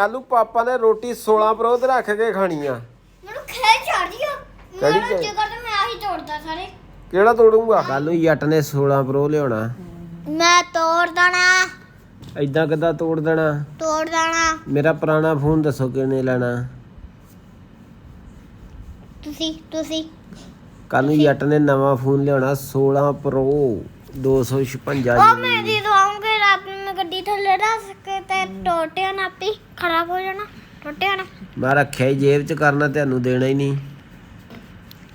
ਕੱਲ ਨੂੰ ਪਾਪਾ ਨੇ ਰੋਟੀ 16 ਪ੍ਰੋ ਤੇ ਰੱਖ ਕੇ ਖਾਣੀ ਆ ਮੈਨੂੰ ਖੇ ਚੜ ਗਿਆ ਕਿਹੜੀ ਮੇਰਾ ਚੜ੍ਹ- ਜਿਗਰ ਤੇ ਮੈਂ ਆਹੀ ਤੋੜਦਾ ਸਾਰੇ। ਕਿਹੜਾ ਤੋੜੂਗਾ? ਕੱਲ ਨੂੰ ਜੱਟ ਨੇ 16 ਪ੍ਰੋ ਲਿਆਉਣਾ। ਮੈਂ ਤੋੜ ਦੇਣਾ। ਐਦਾਂ ਕਿੱਦਾਂ ਤੋੜ ਦੇਣਾ? ਤੋੜ ਦੇਣਾ। ਮੇਰਾ ਪੁਰਾਣਾ ਫੋਨ ਦੱਸੋ ਕਿਹਨੇ ਲੈਣਾ? ਤੁਸੀਂ ਤੁਸੀਂ। ਕੱਲ ਨੂੰ ਜੱਟ ਨੇ ਨਵਾਂ ਫੋਨ ਲਿਆਉਣਾ 16 ਪ੍ਰੋ 256 ਉਹ ਮੈਂ ਜਦੋਂ ਆਉਂਗੇ ਰਾਤ ਨੂੰ ਮੈਂ ਗੱਡੀ ਥੱਲੇ ਰੱਖ ਟੋਟਿਆ ਨਾ ਆਪੀ ਖਰਾਬ ਹੋ ਜਾਣਾ ਟੋਟਿਆ ਨਾ ਮੈਂ ਰੱਖਿਆ ਹੀ ਜੇਬ 'ਚ ਕਰਨਾ ਤੁਹਾਨੂੰ ਦੇਣਾ ਹੀ ਨਹੀਂ।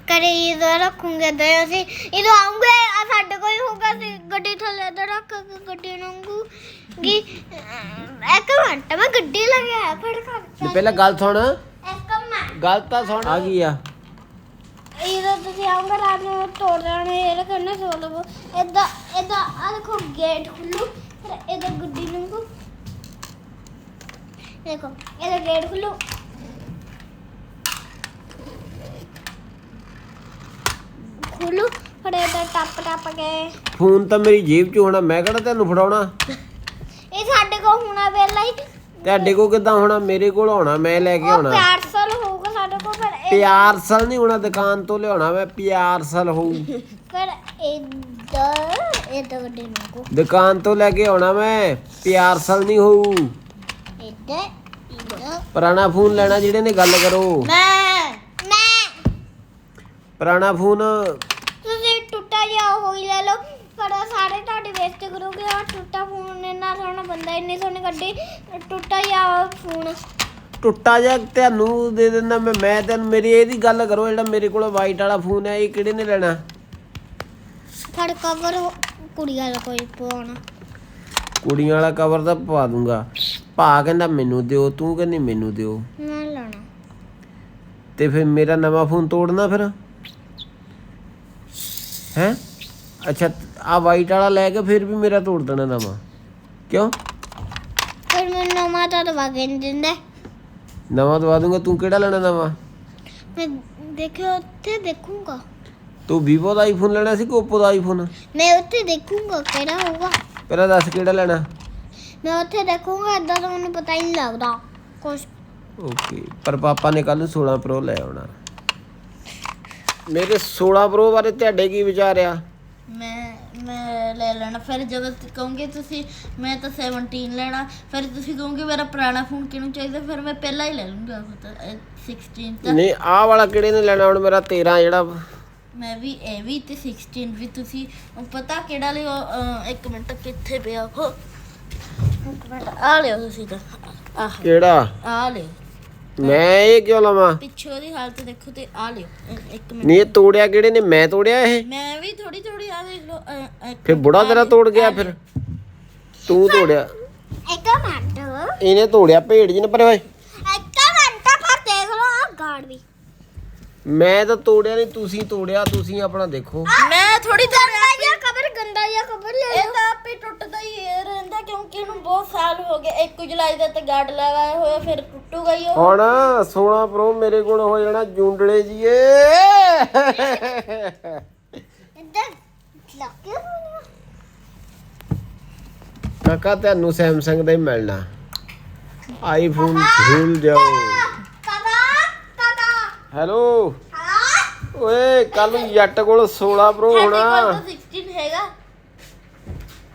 ਕਰੇ ਇਹਦਾ ਰੱਖੂਗੇ ਤੇ ਅਸੀਂ ਇਹਦੋਂ ਆਉਂਗੇ ਆ ਸਾਡੇ ਕੋਈ ਹੋਊਗਾ ਸੀ ਗੱਡੀ ਥੱਲੇ ਤੇ ਰੱਖ ਕੇ ਗੱਡੀ ਲੰਘੂਗੀ ਇੱਕ ਮਿੰਟ ਮੈਂ ਗੱਡੀ ਲਗਿਆ ਫੜ ਤੇ ਕਰ ਪਹਿਲਾਂ ਗੱਲ ਸੁਣ। ਇੱਕ ਮਿੰਟ। ਗੱਲ ਤਾਂ ਸੁਣ। ਆ ਗਈ ਆ। ਇਹਦਾ ਤੁਸੀਂ ਆਉਂਗੇ ਰਾਤ ਨੂੰ ਤੋੜ ਦੇਣਾ ਇਹ ਕਰਨਾ ਸੋ ਲਵੋ ਇਦਾਂ ਇਦਾਂ ਆ ਦੇਖੋ ਗੇਟ ਖੁੱਲੂ ਫਿਰ ਇਹਦਾ ਗੱਡੀ ਲੰਘੂ। ਦੇਖੋ ਇਹਦਾ ਗੇਟ ਖੁੱਲੂ। ਖੁੱਲੂ ਫਿਰ ਇਹਦਾ ਟੱਪ ਟੱਪ ਕੇ। ਫੋਨ ਤਾਂ ਮੇਰੀ ਜੇਬ 'ਚ ਹੋਣਾ ਮੈਂ ਕਿਹੜਾ ਤੁਹਾਨੂੰ ਫੜਾਉਣਾ? ਇਹ ਸਾਡੇ ਕੋਲ ਹੋਣਾ ਵੇਲਾ ਹੀ। ਤੁਹਾਡੇ ਕੋਲ ਕਿੱਦਾਂ ਹੋਣਾ? ਮੇਰੇ ਕੋਲ ਹੋਣਾ ਮੈਂ ਲੈ ਕੇ ਉਹ ਆਉਣਾ। ਪਾਰਸਲ ਹੋਊਗਾ ਸਾਡੇ ਕੋਲ ਫਿਰ ਇਹ- ਪਿਆਰਸਲ ਨਹੀਂ ਹੋਣਾ ਦੁਕਾਨ ਤੋਂ ਲਿਆਉਣਾ ਮੈਂ ਪਿਆਰਸਲ ਹੋਊ। ਫਿਰ ਇੱਧਰ ਇੱਧਰ ਗੱਡੀ ਲੰਘੂ ਦੁਕਾਨ ਤੋਂ ਲੈ ਕੇ ਆਉਣਾ ਮੈਂ ਪਿਆਰਸਲ ਨਹੀਂ ਹੋਊ। ਪੁਰਾਣਾ ਫੋਨ ਲੈਣਾ ਜਿਹੜੇ ਨੇ ਗੱਲ ਕਰੋ। ਮੈਂ। ਮੈਂ। ਪੁਰਾਣਾ ਫੋਨ। ਤੁਸੀਂ ਟੁੱਟਾ ਜਿਹਾ ਹੋਈ ਲੈ ਲਓ ਪਰ ਸਾਰੇ ਤੁਹਾਡੀ ਬੇਇੱਜ਼ਤੀ ਕਰੋਗੇ ਆ ਟੁੱਟਾ ਫੋਨ ਇੰਨਾ ਸੋਹਣਾ ਬੰਦਾ ਇੰਨੀ ਸੋਹਣੀ ਗੱਡੀ ਟੁੱਟਾ ਜਿਹਾ ਫੋਨ। ਟੁੱਟਾ ਜਿਹਾ ਤੁਹਾਨੂੰ ਦੇ ਦਿੰਦਾ ਮੈਂ ਮੈਂ ਤੈਨੂੰ ਮੇਰੀ ਇਹਦੀ ਗੱਲ ਕਰੋ ਜਿਹੜਾ ਮੇਰੇ ਕੋਲ ਵਾਈਟ ਵਾਲਾ ਫੋਨ ਹੈ ਇਹ ਕਿਹੜੇ ਨੇ ਲੈਣਾ? ਫੜ ਕਵਰ ਕੁੜੀ ਵਾਲਾ ਕੋਈ ਪਵਾਉਣਾ ਕੁੜੀਆਂ ਵਾਲਾ ਕਵਰ ਤਾਂ ਪਵਾ ਦੂੰਗਾ। ਭਾ ਕਹਿੰਦਾ ਮੈਨੂੰ ਦਿਓ ਤੂੰ ਕਹਿੰਦੀ ਮੈਨੂੰ ਦਿਓ। ਮੈਂ ਲੈਣਾ ਤੇ ਫਿਰ ਮੇਰਾ ਨਵਾਂ ਫੋਨ ਤੋੜਨਾ ਫਿਰ? ਹੈ? ਅੱਛਾ ਆ ਵਾਈਟ ਵਾਲਾ ਲੈ ਕੇ ਫਿਰ ਵੀ ਮੇਰਾ ਤੋੜ ਦੇਣਾ ਨਵਾਂ। ਕਿਉਂ? ਫਿਰ ਮੈਨੂੰ ਨਵਾਂ ਤਾਂ ਦਵਾ ਕੇ ਨਹੀਂ ਦਿੰਦੇ। ਨਵਾਂ ਦਵਾ ਦੂੰਗਾ ਤੂੰ ਕਿਹੜਾ ਲੈਣਾ ਨਵਾਂ? ਮੈਂ ਦੇਖਿਓ ਉੱਥੇ ਦੇਖੂੰਗਾ। ਤੂੰ ਵੀਵੋ ਦਾ ਆਈਫੋਨ ਲੈਣਾ ਸੀ ਕਿ ਓਪੋ ਦਾ ਆਈਫੋਨ ਮੈਂ ਉੱਥੇ ਦੇਖੂੰਗਾ ਕਿਹੜਾ ਹੋਊਗਾ। ਪਹਿਲਾਂ ਦੱਸ ਕਿਹੜਾ ਲੈਣਾ? ਮੈਂ ਉੱਥੇ ਦੇਖੂੰਗਾ ਏਦਾਂ ਤਾਂ ਮੈਨੂੰ ਪਤਾ ਹੀ ਨਹੀਂ ਲੱਗਦਾ ਕੁਛ। ਓਕੇ ਪਰ ਪਾਪਾ ਨੇ ਕੱਲ 16 ਪ੍ਰੋ ਲੈ ਆਉਣਾ। ਮੇਰੇ 16 ਪ੍ਰੋ ਬਾਰੇ ਤੁਹਾਡੇ ਕੀ ਵਿਚਾਰ ਆ? ਮੈਂ ਮੈਂ ਲੈ ਲੈਣਾ। ਫਿਰ ਜਦੋਂ ਤੁਸੀਂ ਕਹੋਗੇ ਤੁਸੀਂ ਮੈਂ ਤਾਂ 17 ਲੈਣਾ। ਫਿਰ ਤੁਸੀਂ ਕਹੋਗੇ ਮੇਰਾ ਪੁਰਾਣਾ ਫੋਨ ਕਿਹਨੂੰ ਚਾਹੀਦਾ? ਫਿਰ ਮੈਂ ਪਹਿਲਾਂ ਹੀ ਲੈ ਲੂੰਗਾ ਉਹ ਤਾਂ ਇਹ 16 ਤਾਂ। ਨਹੀਂ ਆਹ ਵਾਲਾ ਕਿਹੜੇ ਨੇ ਲੈਣਾ? ਹੁਣ ਮੇਰਾ 13 ਜਿਹੜਾ ਮੈਂ ਵੀ ਇਹ ਵੀ ਤੇ 16 ਵੀ ਤੁਸੀਂ ਉਹ ਪਤਾ ਕਿਹੜਾ ਲਿਓ ਅਹ, ਇੱਕ ਮਿੰਟ ਕਿੱਥੇ ਪਿਆ ਉਹ? ਇੱਕ ਮਿੰਟ ਆ ਲਿਓ ਤੁਸੀਂ ਤਾਂ। ਆਹ। ਕਿਹੜਾ? ਆ ਲਿਓ। ਮੈਂ ਇਹ ਕਿਉਂ ਲਵਾਂ? ਪਿੱਛੇ ਉਹਦੀ ਹਾਲਤ ਦੇਖੋ ਤੇ ਆ ਲਿਓ। ਇੱਕ- ਇੱਕ ਮਿੰਟ। ਨਹੀਂ ਇਹ ਤੋੜਿਆ ਕਿਹੜੇ ਨੇ? ਮੈਂ ਤੋੜਿਆ ਇਹ? ਮੈਂ ਵੀ ਥੋੜੀ ਥੋੜੀ ਆ ਦੇਖ ਲਓ ਅਹ, ਇੱਕ ਫਿਰ ਬੁੜਾ ਤੇਰਾ ਤੋੜ ਗਿਆ ਫਿਰ। ਤੂੰ ਤੋੜਿਆ। ਇੱਕ ਮਿੰਟ। ਇਹਨੇ ਤੋੜਿਆ ਭੇੜ ਜੀ ਨੇ ਪਰੇ ਓਏ ਇੱਕ ਮਿੰਟ ਫਿਰ ਦੇਖ ਲਓ ਆ ਗਾਰਡ ਵੀ। ਮੈਂ ਤਾਂ ਤੋੜਿਆ ਨਹੀਂ ਤੁਸੀਂ ਤੋੜਿਆ ਤੁਸੀਂ ਆਪਣਾ ਦੇਖੋ। ਮੈਂ ਥੋੜੀ ਗੰਦਾ ਜਿਹਾ ਕਬਰ ਗੰਦਾ ਜਿਹਾ ਕਬਰ ਲੈ ਇਹ ਤਾਂ ਆਪੇ ਟੁੱਟਦਾ ਹੀ ਇਹ ਰਹਿੰਦਾ ਕਿਉਂਕਿ ਇਹਨੂੰ ਬਹੁਤ ਸਾਲ ਹੋ ਗਏ 1 ਜੁਲਾਈ ਦਾ ਤੇ ਗਾਰਡ ਲਗਾਇਆ ਹੋਇਆ ਫਿਰ ਟੁੱਟੂਗਾ ਹੀ ਉਹ। ਹੁਣ 16 ਪ੍ਰੋ ਮੇਰੇ ਕੋਲ ਹੋ ਜਾਣਾ ਜੂੰਡਲੇ ਜੀਏ। ਇੱਧਰ ਲੱਗੇ ਕਾਕਾ ਤੁਹਾਨੂੰ ਸੈਮਸੰਗ ਦਾ ਹੀ ਮਿਲਣਾ। ਆਈਫੋਨ ਭੁੱਲ ਜਾਓ। ਕਾਕਾ ਕਾਕਾ। ਹੈਲੋ। ਹਾਂ ਓਏ ਕੱਲ ਜੱਟ ਕੋਲ 16 ਪ੍ਰੋ ਸਾਡੇ ਕੋਲ ਹੋਣਾ ਤਾਂ 16 ਹੈਗਾ।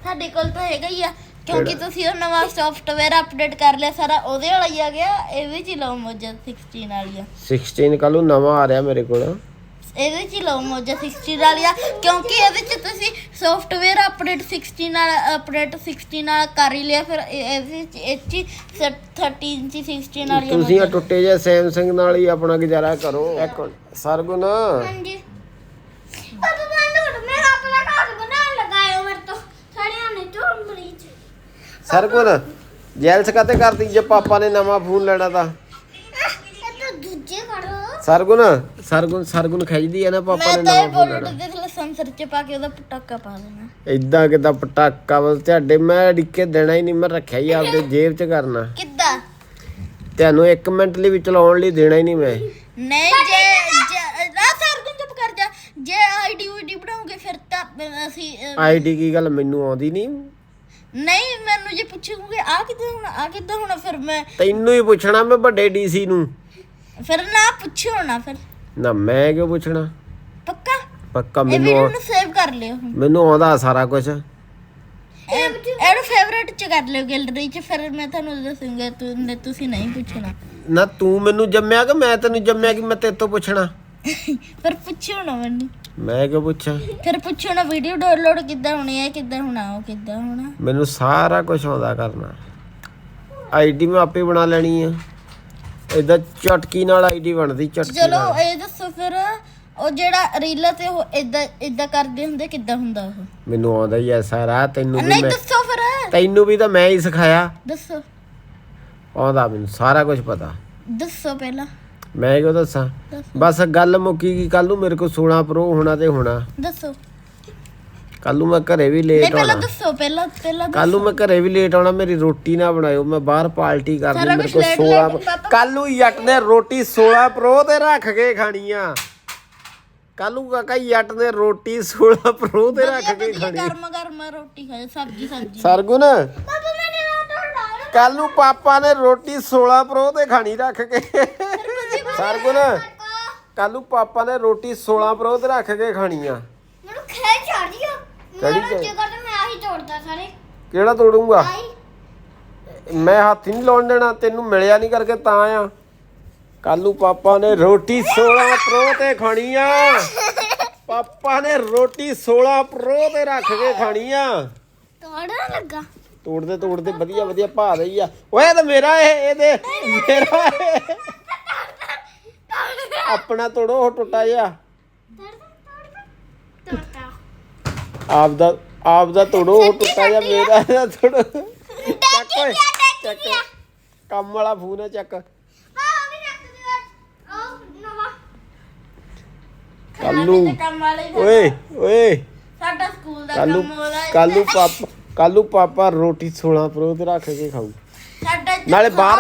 ਸਾਡੇ ਕੋਲ ਤਾਂ ਹੈਗਾ ਹੀ ਆ। ਕਿਉਂਕਿ ਤੁਸੀਂ ਉਹ ਨਵਾਂ ਸੌਫਟਵੇਅਰ ਅਪਡੇਟ ਕਰ ਲਿਆ ਸਾਰਾ ਉਹਦੇ ਵਾਲਾ ਹੀ ਆ ਗਿਆ ਇਹ ਵੀ ਚਲਾਓ ਮੋਜਾ 16 ਵਾਲੀ ਆ 16 ਕੱਲ ਨੂੰ ਨਵਾਂ ਆ ਰਿਹਾ ਮੇਰੇ ਕੋਲ। ਇਹਦੇ ਚ ਲਓ ਮੋਜਾ 16 ਵਾਲੀ ਆ ਕਿਉਂਕਿ ਇਹਦੇ ਚ ਤੁਸੀਂ ਸੌਫਟਵੇਅਰ ਅਪਡੇਟ 16 ਨਾਲ ਅਪਡੇਟ 16 ਨਾਲ ਕਰ ਹੀ ਲਿਆ ਫਿਰ ਇਹ- ਇਹਦੇ ਚ ਇਹ ਚ 13 ਇੰਚੀ 16 ਵਾਲੀ ਆ ਤੁਸੀਂ ਆ ਟੁੱਟੇ ਜੇ ਸੈਮਸੰਗ ਨਾਲ ਹੀ ਆਪਣਾ ਗੁਜ਼ਾਰਾ ਕਰੋ। ਸਰਗੁਣ। ਹਾਂਜੀ ਪਾਪਾ ਮੈਨੂੰ ਮੇਰਾ ਆਪਣਾ ਘਰ ਬਣਾਉਣ ਲਗਾਇਓ ਮੇਰੇ ਤੋਂ ਸਾਰਿਆਂ ਨੇ ਚੋਰ ਮਰੀਜ਼ ਸਰਗੁਣ ਜੈਲਸ ਕਾਤੇ ਕਰਦੀ ਜੇ ਪਾਪਾ ਨੇ ਨਵਾਂ ਫੋਨ ਲੈਣਾ ਤਾਂ? ਤਾਂ ਦੂਜੇ ਕਰੋ ਸਰਗੁਣ ਸਰਗੁਣ ਸਰਗੁਣ ਖਿੱਚਦੀ ਆ ਨਾ ਪਾਪਾ ਨੇ ਨਵਾਂ ਫੋਨ ਲੈਣਾ। ਦੇ ਥੱਲੇ ਸੰਸਰ ਚ ਪਾ ਕੇ ਉਹਦਾ ਪਟਾਕਾ ਪਾ ਦੇਣਾ। ਇਦਾਂ ਕਿਦਾਂ ਪਟਾਕਾ ਵਲ ਤੁਹਾਡੇ ਮੈਂ ਡਿੱਕੇ ਦੇਣਾ ਹੀ ਨਹੀਂ ਮੈਂ ਰੱਖਿਆ ਹੀ ਆਪਦੇ ਜੇਬ 'ਚ ਕਰਨਾ। ਕਿੱਦਾਂ? ਤੁਹਾਨੂੰ 1 ਮਿੰਟ ਲਈ ਵੀ ਚਲਾਉਣ ਲਈ ਦੇਣਾ ਹੀ ਨਹੀਂ ਮੈਂ। ਨਹੀਂ ਜੇ ਜੇ- ਸਰਗੁਣ ਚੁੱਪ ਕਰ ਜਾ। ਜੇ ਆਈਡੀ ਵੀਡੀ ਬਣਾਉਂਗੇ ਫਿਰ ਤਾਂ ਅਸੀਂ ਅਹ, ਆਈਡੀ ਕੀ ਗੱਲ ਮੈਨੂੰ ਆਉਂਦੀ ਨਹੀਂ? ਨਹੀਂ ਮੈਨੂੰ ਜੇ ਪੁੱਛੂਗੇ ਆ ਕਿੱਦਾਂ ਹੋਣਾ ਆ ਕਿੱਦਾਂ ਹੋਣਾ ਫਿਰ ਮੈਂ ਤੈਨੂੰ ਹੀ ਪੁੱਛਣਾ ਮੈਂ ਵੱਡੇ ਡੀਸੀ ਨੂੰ। ਫਿਰ ਨਾ ਪੁੱਛੋ ਨਾ ਫਿਰ। ਨਾ ਮੈਂ ਕਿਉਂ ਪੁੱਛਣਾ? ਪੱਕਾ? ਪੱਕਾ ਇਹ ਮੈਨੂੰ ਵੀਡੀਓ ਆਉ- ਨੂੰ ਸੇਵ ਕਰ ਲਿਓ। ਹੁਣ ਮੈਨੂੰ ਆਉਂਦਾ ਸਾਰਾ ਕੁਝ ਇਹ- ਇਹਨੂੰ ਫੇਵਰੇਟ ਚ ਕਰ ਲਿਓ ਗੈਲਰੀ ਚ ਫਿਰ ਮੈਂ ਤੁਹਾਨੂੰ ਦੱਸੂਗਾ ਤੂੰ ਤੁਸੀਂ ਨਹੀਂ ਪੁੱਛਣਾ। ਨਾ ਤੂੰ ਮੈਨੂੰ ਜੰਮਿਆ ਕਿ ਮੈਂ ਤੈਨੂੰ ਜੰਮਿਆ ਕਿ ਮੈਂ ਤੇਰੇ ਤੋਂ ਪੁੱਛਣਾ? ਫਿਰ ਪੁੱਛੋ ਨਾ ਮੈਨੂੰ। ਮੈਂ ਕਿਉਂ ਪੁੱਛਾਂ? ਫਿਰ ਪੁੱਛੋ ਨਾ ਵੀਡੀਓ ਡਾਊਨਲੋਡ ਕਿੱਦਾਂ ਹੋਣੀ ਹੈ ਕਿੱਦਾਂ ਹੋਣਾ ਉਹ ਕਿੱਦਾਂ ਹੋਣਾ? ਮੈਨੂੰ ਸਾਰਾ ਕੁਝ ਆਉਂਦਾ ਕਰਨਾ। ਆਈਡੀ ਮੈਂ ਆਪੇ ਬਣਾ ਲੈਣੀ ਆ। ਇਦਾਂ ਚਟਕੀ ਨਾਲ ਆਈਡੀ ਬਣਦੀ ਚਟਕੀ ਚਲੋ ਨਾਲ। ਇਹ ਦੱਸੋ ਫਿਰ ਉਹ ਜਿਹੜਾ ਰੀਲਾਂ ਤੇ ਉਹ ਇਦਾਂ ਇਦਾਂ ਕਰਦੇ ਹੁੰਦੇ ਕਿੱਦਾਂ ਹੁੰਦਾ ਉਹ? ਮੈਨੂੰ ਆਉਂਦਾ ਹੀ ਐ ਸਾਰਾ ਤੈਨੂੰ ਵੀ ਨਹੀਂ ਮੈਂ ਦੱਸੋ ਫਿਰ। ਤੈਨੂੰ ਵੀ ਤਾਂ ਮੈਂ ਹੀ ਸਿਖਾਇਆ। ਦੱਸੋ। ਆਉਂਦਾ ਮੈਨੂੰ ਸਾਰਾ ਕੁਝ ਪਤਾ। ਦੱਸੋ ਪਹਿਲਾਂ। ਮੈਂ ਕਿਉਂ ਦੱਸਾਂ? ਬਸ ਗੱਲ ਮੁੱਕੀ ਗਈ ਕੱਲ ਨੂੰ ਮੇਰੇ ਕੋਲ 16 ਪ੍ਰੋ ਹੋਣਾ ਤੇ ਹੋਣਾ। ਦੱਸੋ। ਕੱਲ ਨੂੰ ਮੈਂ ਘਰੇ ਵੀ ਨਹੀਂ ਲੇਟ ਪਹਿਲਾਂ ਆਉਣਾ। ਦੱਸੋ ਪਹਿਲਾਂ ਪਹਿਲਾਂ ਕੱਲ ਨੂੰ ਮੈਂ ਘਰੇ ਵੀ ਲੇਟ ਆਉਣਾ ਮੇਰੀ ਰੋਟੀ ਨਾ ਬਣਾਇਓ ਮੈਂ ਬਾਹਰ ਪਾਰਟੀ ਕਰਨੀ ਸਾਰਾ ਮੇਰੇ ਕੁਛ ਕੋਲ late 16 late ਕੱਲ ਨੂੰ ਜੱਟ ਨੇ ਰੋਟੀ 16 ਪ੍ਰੋ ਤੇ ਰੱਖ ਕੇ ਖਾਣੀ ਆ ਕੱਲ ਨੂੰ ਕਾਕਾ ਜੱਟ ਨੇ ਰੋਟੀ 16 ਪ੍ਰੋ ਤੇ ਰੱਖ ਕੇ ਖਾਣੀ। ਗਰਮ ਗਰਮ ਰੋਟੀ ਖਾਏ ਸਬਜੀ ਸਬਜੀ। ਸਰਗੁਣ। ਪਾਪਾ ਡਾਲ ਕੱਲ ਨੂੰ ਪਾਪਾ ਨੇ ਰੋਟੀ 16 ਪ੍ਰੋ ਤੇ ਖਾਣੀ ਰੱਖ ਕੇ। ਸਰਗੁਣ ਕੱਲ ਨੂੰ ਪਾਪਾ ਨੇ ਰੋਟੀ 16 ਪ੍ਰੋ ਤੇ ਰੱਖ ਕੇ ਖਾਣੀ ਆ ਮੈਨੂੰ ਖੇ ਚੜ ਗਿਆ ਚੜ੍ਹੀ ਮੇਰਾ ਜਾਏ। ਜਗ੍ਹਾ ਤੇ ਮੈਂ ਆਹੀ ਤੋੜਦਾ ਸਾਰੇ। ਕਿਹੜਾ ਤੋੜੂੰਗਾ? ਮੈਂ ਹੱਥ ਹੀ ਨਹੀਂ ਲਾਉਣ ਦੇਣਾ ਤੈਨੂੰ ਮਿਲਿਆ ਨਹੀਂ ਕਰਕੇ ਤਾਂ ਆ। ਕੱਲ ਨੂੰ ਪਾਪਾ ਨੇ ਰੋਟੀ 16 ਪ੍ਰੋ ਤੇ ਖਾਣੀ ਆ ਪਾਪਾ ਨੇ ਰੋਟੀ 16 ਪ੍ਰੋ ਤੇ ਰੱਖ ਕੇ ਖਾਣੀ ਆ ਤੋੜਨ ਲੱਗਾ। ਤੋੜਦੇ ਤੋੜਦੇ ਵਧੀਆ ਵਧੀਆ ਭਾ ਰਹੀ ਆ। ਓਏ ਇਹ ਤਾਂ ਮੇਰਾ ਇਹ ਇਹਦੇ ਮੇਰਾ ਇਹ। ਆਪਣਾ ਤੋੜੋ ਉਹ ਟੁੱਟਾ ਜਿਹਾ। ਤੋੜਦਾ ਆਪ ਦਾ ਆਪ ਦਾ ਤੋੜੋ ਉਹ ਟੁੱਟਾ ਜਿਹਾ ਮੇਰਾ ਇਹਦਾ ਤੋੜੋ। ਚੱਕ ਓਏ ਚੱਕ। ਕੰਮ ਵਾਲਾ ਫੋਨ ਹੈ ਚੱਕ। ਹਾਂ ਵੀ ਰੱਖ ਦਿਓ। ਉਹ ਨਵਾਂ। ਕੱਲੂ। ਤੇ ਕੰਮ ਵਾਲੇ ਹੀ ਓਏ ਓਏ। ਸਾਡਾ ਸਕੂਲ ਦਾ ਕੱਲੂ ਕੰਮ ਹੋਣਾ ਕੱਲੂ ਪਾਪਾ ਕੱਲੂ ਪਾਪਾ ਰੋਟੀ 16 ਪ੍ਰੋ ਤੇ ਰੱਖ ਕੇ ਖਾਊ। ਸਾਡਾ ਨਾਲੇ ਬਾਹਰ